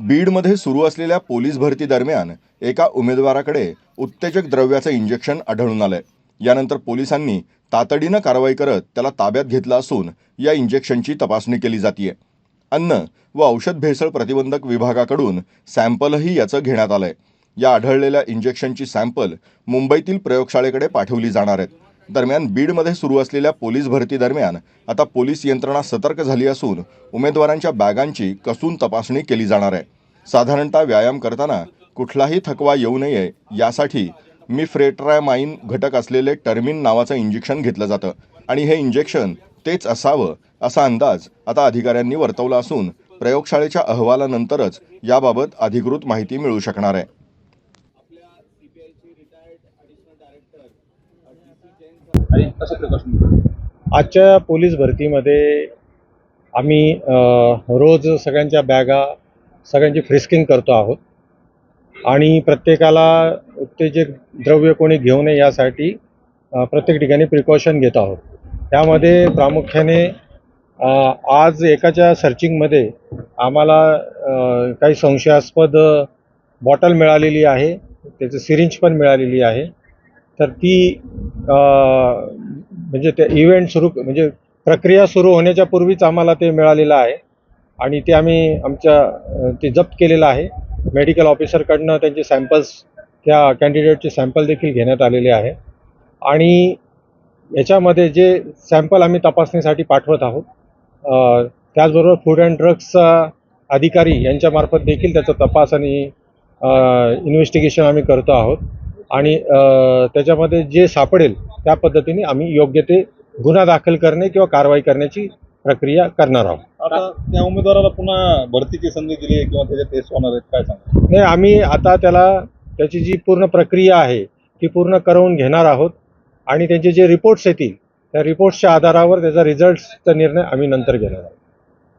बीडमध्ये सुरू असलेल्या पोलीस भरती दरम्यान एका उमेदवाराकडे उत्तेजक द्रव्याचं इंजेक्शन आढळून आलंय. यानंतर पोलिसांनी तातडीनं कारवाई करत त्याला ताब्यात घेतलं असून या इंजेक्शनची तपासणी केली जातीय. अन्न व औषध भेसळ प्रतिबंधक विभागाकडून सॅम्पलही याचं घेण्यात आलंय. या आढळलेल्या इंजेक्शनची सॅम्पल मुंबईतील प्रयोगशाळेकडे पाठवली जाणार आहेत. दरम्यान बीडमध्ये सुरू असलेल्या पोलीस भरती दरम्यान आता पोलीस यंत्रणा सतर्क झाली असून उमेदवारांच्या बॅगांची कसून तपासणी केली जाणार आहे. साधारणतः व्यायाम करताना कुठलाही थकवा येऊ नये यासाठी मी मिफ्रेट्रामाइन घटक असलेले टर्मिन नावाचं इंजेक्शन घेतलं जातं आणि हे इंजेक्शन तेच असावं असा अंदाज आता अधिकाऱ्यांनी वर्तवला असून प्रयोगशाळेच्या अहवालानंतरच याबाबत अधिकृत माहिती मिळू शकणार आहे. आणि कसं प्रकाशन आजच्या पोलीस भरतीमध्ये आम्ही रोज सगळ्यांच्या बॅगा सगळ्यांची फ्रिस्किंग करतो आहोत. आणि प्रत्येकाला उत्तेजक द्रव्य कोणी घेऊ नये यासाठी प्रत्येक ठिकाणी प्रिकॉशन घेत आहोत. त्यामध्ये प्रामुख्याने आज एकाच्या सर्चिंगमध्ये आम्हाला काही संशयास्पद बॉटल मिळालेली आहे. त्याचं सिरिंज पण मिळालेली आहे. तर ती म्हणजे ते इव्हेंट सुरू म्हणजे प्रक्रिया सुरू होण्याच्या पूर्वीच आम्हाला ते मिळालेलं आहे. आणि ते आम्ही आमच्या ते जप्त केलेलं आहे. मेडिकल ऑफिसरकडनं त्यांचे सॅम्पल्स त्या कॅन्डिडेटचे सॅम्पल देखील घेण्यात आलेले आहे. आणि याच्यामध्ये जे सॅम्पल आम्ही तपासणीसाठी पाठवत आहोत त्याचबरोबर फूड अँड ड्रग्सचा अधिकारी यांच्यामार्फत देखील त्याचा तपास आणि इन्व्हेस्टिगेशन आम्ही करतो आहोत. आणि त्याच्यामध्ये जे सापडेल त्या पद्धतीने आम्ही योग्य ते गुन्हा दाखल करणे किंवा कारवाई करण्याची प्रक्रिया करणार आहोत. आता त्या उमेदवाराला पुन्हा भरतीची संधी दिली आहे किंवा त्याच्या टेस्ट होणार आहेत काय सांगा नाही आम्ही आता त्याला त्याची जी पूर्ण प्रक्रिया आहे ती पूर्ण करवून घेणार आहोत आणि त्यांचे जे रिपोर्ट्स येतील त्या रिपोर्ट्सच्या आधारावर त्याचा रिझल्टचा निर्णय आम्ही नंतर घेणार आहोत.